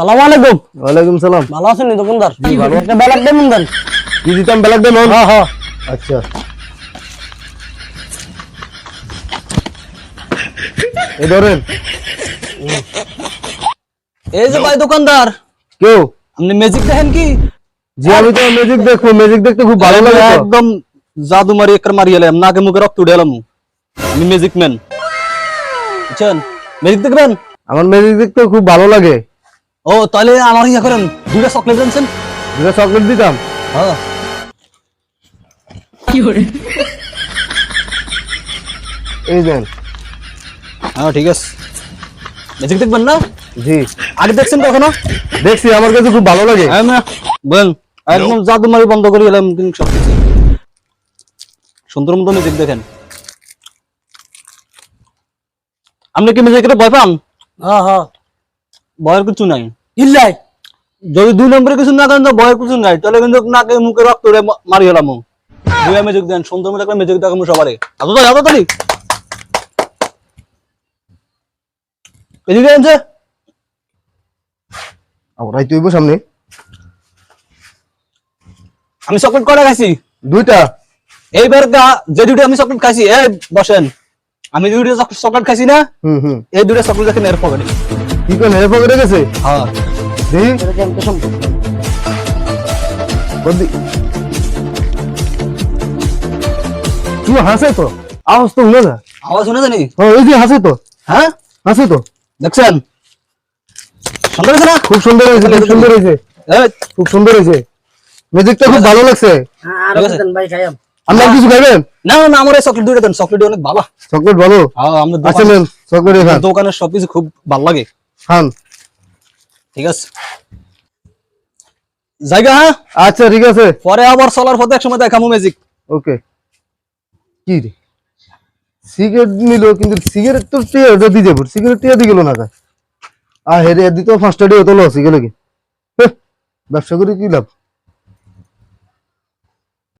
সালাম আলাইকুম। ওয়ালাইকুম সালাম। ভালো আছেন নি দোকানদার? জি, ভালো। একটা বেলাক দেবেন দেন। কি দিতাম বেলাক দেন হ্যাঁ হ্যাঁ। আচ্ছা। এই ধরেন। এই যে ভাই দোকানদার কেউ? আপনি ম্যাজিক দেখেন কি? জি আমি তো ম্যাজিক দেখব ম্যাজিক দেখতে খুব ভালো লাগে তো। একদম জাদু মারি একবার মারি এলাম নাকে মুখে রক্ত উঠে এলাম। আমি ম্যাজিক ম্যান বুঝছেন? ম্যাজিক দেখবেন? আমার ম্যাজিক দেখতে খুব ভালো লাগে। ও তাহলে আমার ইয়া করেন দুটা চকলেট আনছেন দুটা চকলেট দিতাম। হ্যাঁ। এই দেন। হ্যাঁ ঠিক আছে। ম্যাজিক দেখবেন না? জি। আগে দেখছেন কখনো দেখছি আমার কাছে খুব ভালো লাগে। হ্যাঁ না। বলেন একদম জাদু মারি বন্ধ করে এলাম কিন্তু সব কিছু। সুন্দর মতো ম্যাজিক দেখেন। আপনি কি ম্যাজিকের ভয় পান? হ্যাঁ হ্যাঁ। ভয়ের কিছু নাই। ইল্লাই। যদি দুই নম্বরে কিছু না করেন তো ভয়ের কিছু নাই তাহলে কিন্তু নাকে মুখে রক্ত মা- মারি হলাম দুই ম্যাজিক দেন সুন্দর মতো একটা ম্যাজিক দেখাবো সবারে। এত তো এত তালি এদিকে আনছে। আমরাই তুইব সামনে। আমি চকলেট কটা খাইছি? দুইটা। এইবার গা- যে দুটো আমি চকলেট খাইছি এই বসেন। আমি দুটো চকলেট খাইছি না। হুম হুম। এই দুটো চকলেট দেখেন এর পকেটে কি করে হেরে পকেটে গেছে? হ্যাঁ। তুই হাসে তো? আওয়াজ তো শুনে না আওয়াজ শুনে জানি? হ্যাঁ ওই যে হাসে তো। হ্যাঁ? হাসে তো। দেখছেন? সুন্দর হয়েছে না? খুব সুন্দর হয়েছে খুব সুন্দর হয়েছে। এই, খুব সুন্দর হয়েছে। ম্যাজিকটা খুব ভালো লাগছে। আর। দেন ভাই খাইয়াম। আপনার কিছু খাইবেন? না না আমার চকলেট দুটো দেন। চকলেট অনেক ভালো চকলেট ভালো? হ্যাঁ আমাদের আচ্ছা নেন চকলেট খান। দোকানের সবকিছু খুব ভালো লাগে। খান। ঠিক আছে। জায়গা হ্যাঁ? আচ্ছা ঠিক আছে। পরে আবার চলার পথে এক সময় দেখামু ম্যাজিক ওকে। কি রে? সিগারেট নিল কিন্তু সিগারেট তো টিয়া দিয়ে যাব। সিগারেট টিয়া দিয়ে গেল না। আর হেরে দিত পাঁচটা দিয়ে হতো লস গেলে কি ব্যবসা করে কি লাভ?